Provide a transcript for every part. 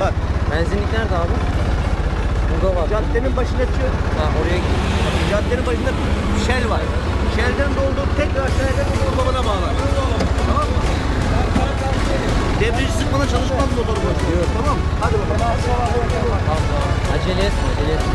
Bak Benzinlik nerede abi? Burada var. caddenin başına çık. Ha, oraya git. Caddenin başında Shell var. Shell'den doldur tekrar aşağıya uygulamaına bağlar. Tamam mı? Debriyajı sıkmadan çalışmaz motor bu. Tamam mı? Hadi bakalım. Acele etme, acele etme.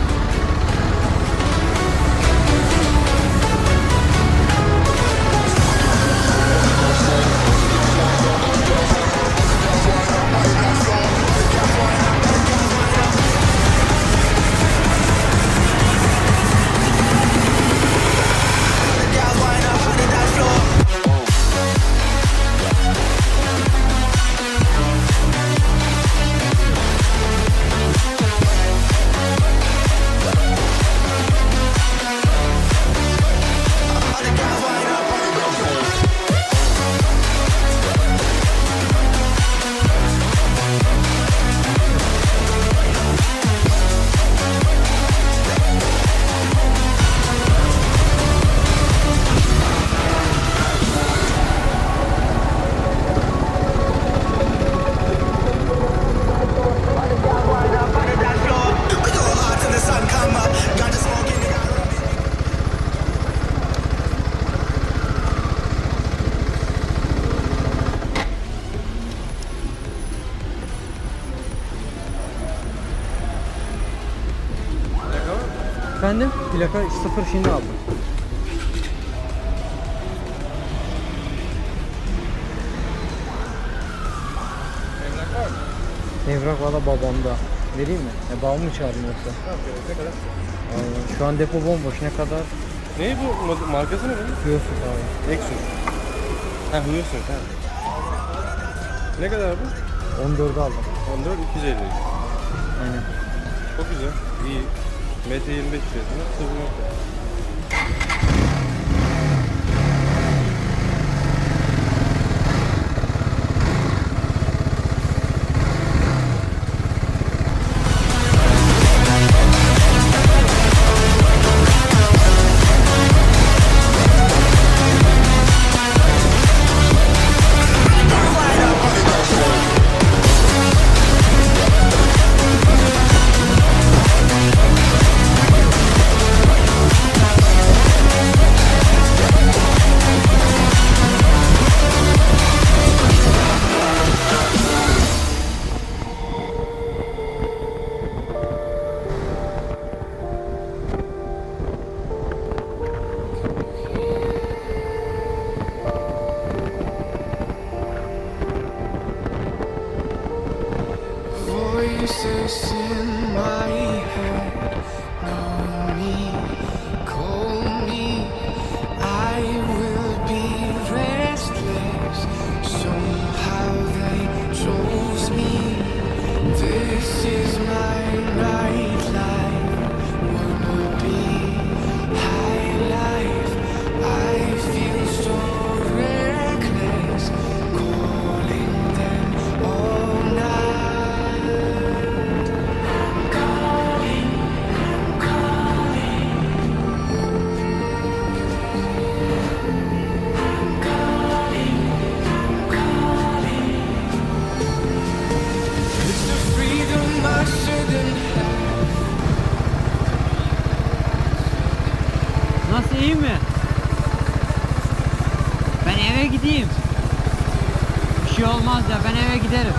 Efendim? Plaka 0 şimdi aldım. Evrak valla babamda. Vereyim mi? E, babamı mı çağırayım yoksa? Ne kadar? Aynen. Şu an depo bomboş. Ne kadar? Ne bu? Markası ne bunun? Diyorsun abi. Exus. Ha Hyosung ha. Ne kadar bu? 14'ü aldım. 14 250. Aynen. Çok güzel. İyi. MT 25 fiyatına 0 Voices in my head know me, call me. I will be restless. Somehow they chose me. This is my right iyiyim. Bir şey olmaz ya ben eve giderim.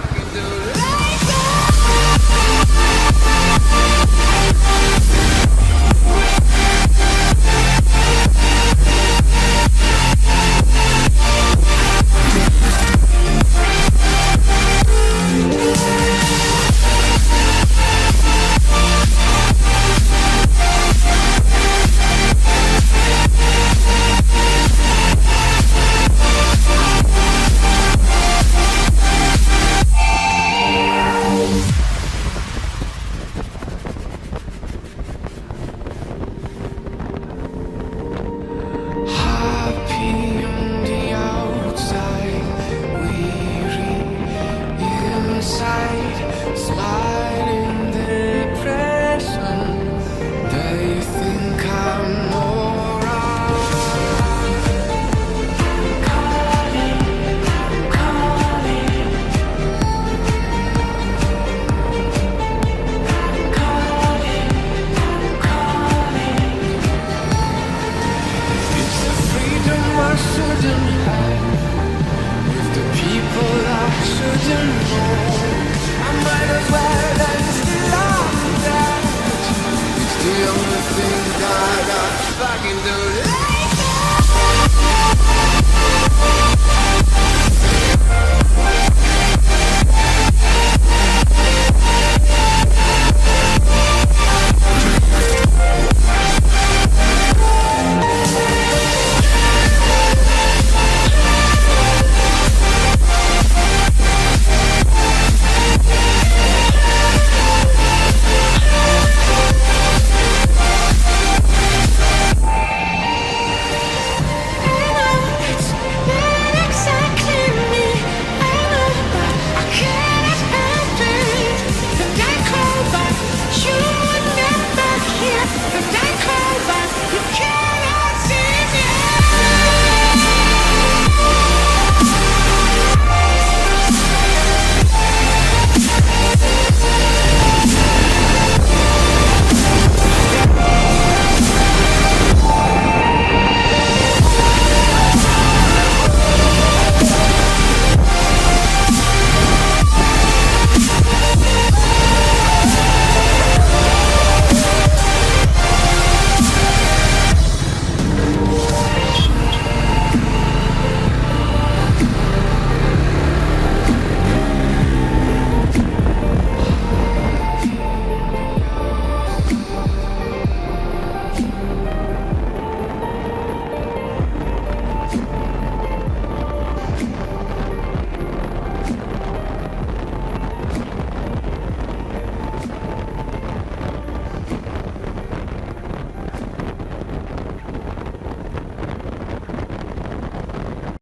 only thing that I fucking do like that.